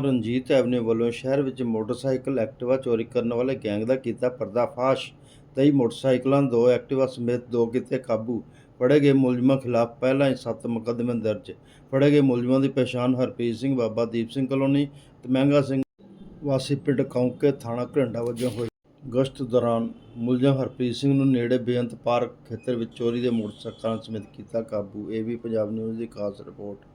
Ranjit avenue ਵੱਲੋਂ ਸ਼ਹਿਰ ਵਿੱਚ ਮੋਟਰਸਾਈਕਲ ਐਕਟਿਵਾ ਚੋਰੀ ਕਰਨ ਵਾਲੇ ਗੈਂਗ ਦਾ ਕੀਤਾ ਪਰਦਾਫਾਸ਼। ਤੇਈ ਮੋਟਰਸਾਈਕਲਾਂ, ਦੋ ਐਕਟਿਵਾ ਸਮੇਤ ਦੋ ਕੀਤੇ ਕਾਬੂ। ਫੜੇ ਗਏ ਮੁਲਜ਼ਮਾਂ ਖਿਲਾਫ ਪਹਿਲਾਂ ਹੀ ਸੱਤ ਮੁਕੱਦਮੇ ਦਰਜ। ਫੜੇ ਗਏ ਮੁਲਜ਼ਮਾਂ ਦੀ ਪਛਾਣ ਹਰਪ੍ਰੀਤ ਸਿੰਘ, ਬਾਬਾ ਦੀਪ ਸਿੰਘ ਕਲੋਨੀ ਤੇ ਮਹਿੰਗਾ ਸਿੰਘ ਵਾਸੀ ਪਿੰਡ ਕੌਂਕੇ ਥਾਣਾ ਘਰਿੰਡਾ ਵਜੋਂ ਹੋਈ। ਗਸ਼ਤ ਦੌਰਾਨ ਮੁਲਜ਼ਮ ਹਰਪ੍ਰੀਤ ਸਿੰਘ ਨੂੰ ਨੇੜੇ ਬੇਅੰਤ ਪਾਰਕ ਖੇਤਰ ਵਿੱਚ ਚੋਰੀ ਦੇ ਮੋਟਰਸਾਈਕਲਾਂ ਸਮੇਤ ਕੀਤਾ ਕਾਬੂ। ਇਹ ਵੀ ਪੰਜਾਬ ਨਿਊਜ਼ ਦੀ ਖਾਸ ਰਿਪੋਰਟ।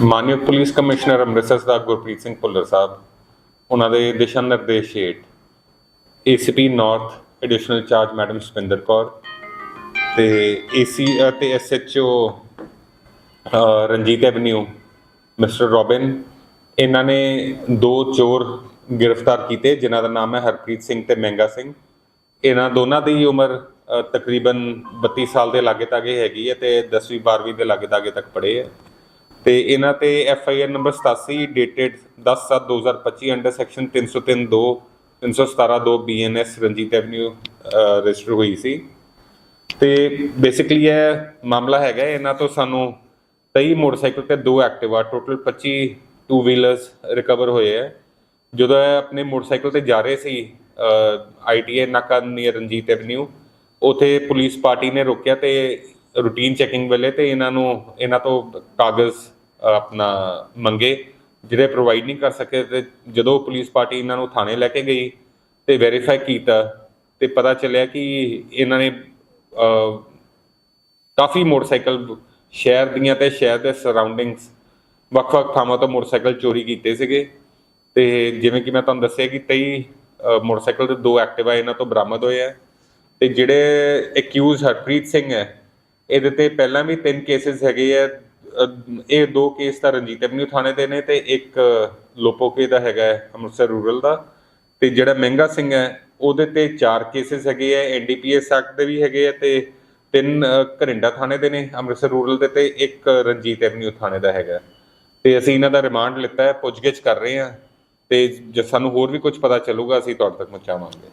ਮਾਨਯੋਗ ਪੁਲਿਸ ਕਮਿਸ਼ਨਰ ਅੰਮ੍ਰਿਤਸਰ ਸਾਹਿਬ ਗੁਰਪ੍ਰੀਤ ਸਿੰਘ ਭੁੱਲਰ ਸਾਹਿਬ, ਉਹਨਾਂ ਦੇ ਦਿਸ਼ਾ ਨਿਰਦੇਸ਼ ਹੇਠ ACP north additional charge madam Supinder Kaur ਤੇ ਏਸੀ ਤੇ SHO Ranjit Avenue mister Robin ਇਹਨਾਂ ਨੇ ਦੋ ਚੋਰ ਗ੍ਰਿਫਤਾਰ ਕੀਤੇ, ਜਿਨ੍ਹਾਂ ਦਾ ਨਾਮ ਹੈ ਹਰਪ੍ਰੀਤ ਸਿੰਘ ਤੇ ਮਹਿੰਗਾ ਸਿੰਘ। ਇਹਨਾਂ ਦੋਨਾਂ ਦੀ ਉਮਰ ਤਕਰੀਬਨ 32 ਸਾਲ ਦੇ ਲਾਗੇ ਤਾਗੇ ਹੈਗੀ ਹੈ ਤੇ 10ਵੀਂ 12ਵੀਂ ਦੇ ਲਾਗੇ ਤਾਗੇ ਤੱਕ ਪੜ੍ਹੇ ਹੈ। ਤੇ ਇਹਨਾਂ ਤੇ F I R number 87 dated 10/7/2025 under section 303 2 317 2 BNS Ranjit Avenue register ਹੋਈ ਸੀ। ਤੇ ਬੇਸਿਕਲੀ ਇਹ ਮਾਮਲਾ ਹੈਗਾ, ਇਹਨਾਂ ਤੋਂ ਸਾਨੂੰ 23 ਮੋਟਰਸਾਈਕਲ ਤੇ ਦੋ Activa total 25 two wheelers recover ਹੋਏ ਹੈ ਜਦੋਂ ਇਹ ਆਪਣੇ ਮੋਟਰਸਾਈਕਲ ਤੇ ਜਾ ਰਹੇ ਸੀ ਆਈਟੀਏ ਨਾਕਾ ਨੀਅਰ ਰਣਜੀਤ ਐਵਨਿਊ ਉਥੇ ਪੁਲਿਸ ਪਾਰਟੀ ਨੇ ਰੋਕਿਆ ਤੇ ਰੂਟੀਨ ਚੈਕਿੰਗ ਵੇਲੇ ਤੇ ਇਹਨਾਂ ਨੂੰ, ਇਹਨਾਂ ਤੋਂ ਕਾਗਜ਼ ਆਪਣਾ ਮੰਗੇ, ਜਿਹੜੇ ਪ੍ਰੋਵਾਈਡ ਨਹੀਂ ਕਰ ਸਕੇ ਤੇ ਜਦੋਂ ਪੁਲਿਸ ਪਾਰਟੀ ਇਹਨਾਂ ਨੂੰ ਥਾਣੇ ਲੈ ਕੇ ਗਈ ਤੇ ਵੈਰੀਫਾਈ ਕੀਤਾ ਤੇ ਪਤਾ ਚੱਲਿਆ ਕਿ ਇਹਨਾਂ ਨੇ ਕਾਫੀ ਮੋਟਰਸਾਈਕਲ ਸ਼ਹਿਰ ਦੀਆਂ ਤੇ ਸ਼ਹਿਰ ਦੇ ਸਰਾਊਂਡਿੰਗਸ ਵੱਖ-ਵੱਖ ਥਾਵਾਂ ਤੋਂ ਮੋਟਰਸਾਈਕਲ ਚੋਰੀ ਕੀਤੇ ਸੀਗੇ। ਤੇ ਜਿਵੇਂ ਕਿ ਮੈਂ ਤੁਹਾਨੂੰ ਦੱਸਿਆ ਕਿ 23 ਮੋਟਰਸਾਈਕਲ ਤੇ ਦੋ ਐਕਟਿਵਾ ਇਹਨਾਂ ਤੋਂ ਬਰਾਮਦ ਹੋਏ ਆ। ਤੇ ਜਿਹੜੇ ਐਕਿਊਜ਼ ਹਰਪ੍ਰੀਤ ਸਿੰਘ ਹੈ ਇਹਦੇ ਤੇ ਪਹਿਲਾਂ ਵੀ ਤਿੰਨ ਕੇਸਿਸ ਹੈਗੇ ਆ। ਇਹ ਦੋ ਕੇਸ ਤਾਂ ਰਣਜੀਤ ਐਵਨਿਊ ਥਾਣੇ ਦੇ ਨੇ ਤੇ ਇੱਕ ਲੋਪੋਕੇ ਦਾ ਹੈਗਾ ਹੈ, ਅੰਮ੍ਰਿਤਸਰ ਰੂਰਲ ਦਾ। ਤੇ ਜਿਹੜਾ ਮਹਿੰਗਾ ਸਿੰਘ ਹੈ ਉਹਦੇ ਤੇ ਚਾਰ ਕੇਸਿਸ ਹੈਗੇ ਆ। ਐਨਡੀਪੀਐਸ ਐਕਟ ਦੇ ਵੀ ਹੈਗੇ ਆ ਤੇ ਤਿੰਨ ਘਰਿੰਡਾ ਥਾਣੇ ਦੇ ਨੇ ਅੰਮ੍ਰਿਤਸਰ ਰੂਰਲ ਦੇ ਤੇ ਇੱਕ ਰਣਜੀਤ ਐਵਨਿਊ ਥਾਣੇ ਦਾ ਹੈਗਾ। ਤੇ ਅਸੀਂ ਇਹਨਾਂ ਦਾ ਰਿਮਾਂਡ ਲਿੱਤਾ ਹੈ ਪੁੱਛਗਿੱਛ ਕਰ ਰਹੇ ਹਾਂ। ਤੇ ਜੇ ਸਾਨੂੰ ਹੋਰ ਵੀ ਕੁਝ ਪਤਾ ਚੱਲੂਗਾ ਅਸੀਂ ਤੁਹਾਡੇ ਤੱਕ ਪਹੁੰਚਾਵਾਂਗੇ।